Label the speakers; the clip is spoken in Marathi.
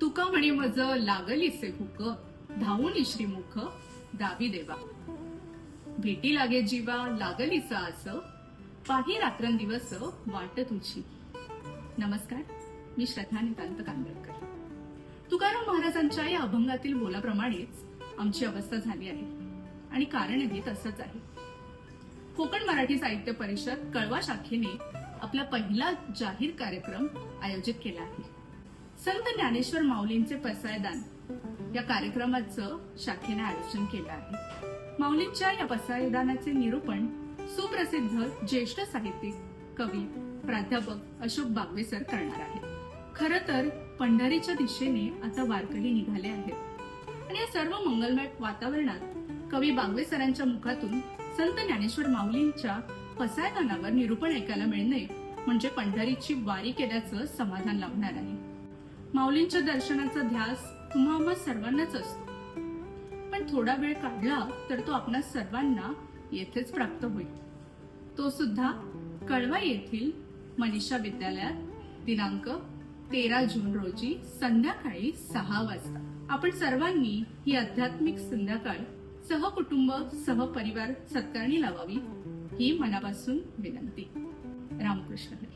Speaker 1: तुका म्हणे मज लागलीसे हुक धावून श्रीमुख दावी देवा. भेटी लागे जीवा लागलीस आस पाही रात्रंदिवस वाट तुझी. नमस्कार मी श्रद्धा नितांत कांदळकर तुकाराम महाराजांच्या या अभंगातील बोलाप्रमाणेच आमची अवस्था झाली आहे. आणि कारणही तसंच आहे. कोकण मराठी साहित्य परिषद कळवा शाखेने आपला पहिला जाहीर कार्यक्रम आयोजित केला आहे. संत ज्ञानेश्वर माऊलींचे पसायदान या कार्यक्रमाचं शाखेने आयोजन केलं आहे. माऊलींच्या या पसायदानाचे निरूपण सुप्रसिद्ध ज्येष्ठ साहित्यिक कवी प्राध्यापक अशोक बागवे सर करणार आहेत. खर तर पंढरीच्या दिशेने आता वारकरी निघाले आहेत. आणि या सर्व मंगलमय वातावरणात कवी बागवे सरांच्या मुखातून संत ज्ञानेश्वर माऊलींच्या पसायदानावर निरूपण ऐकायला मिळणे म्हणजे पंढरीची वारी केल्याचं समाधान लावणार आहे. माऊलींच्या दर्शनाचा ध्यास तुम्हा आम्हा सर्वांनाच असतो. पण थोडा वेळ काढला तर तो आपणा सर्वांना येथेच प्राप्त होईल. तो सुद्धा कळवा येथील मनीषा विद्यालयात दिनांक तेरा जून रोजी संध्याकाळी सहा वाजता. आपण सर्वांनी ही आध्यात्मिक संध्याकाळ सहकुटुंब सहपरिवार सत्कारणी लावावी ही मनापासून विनंती. रामकृष्ण हरी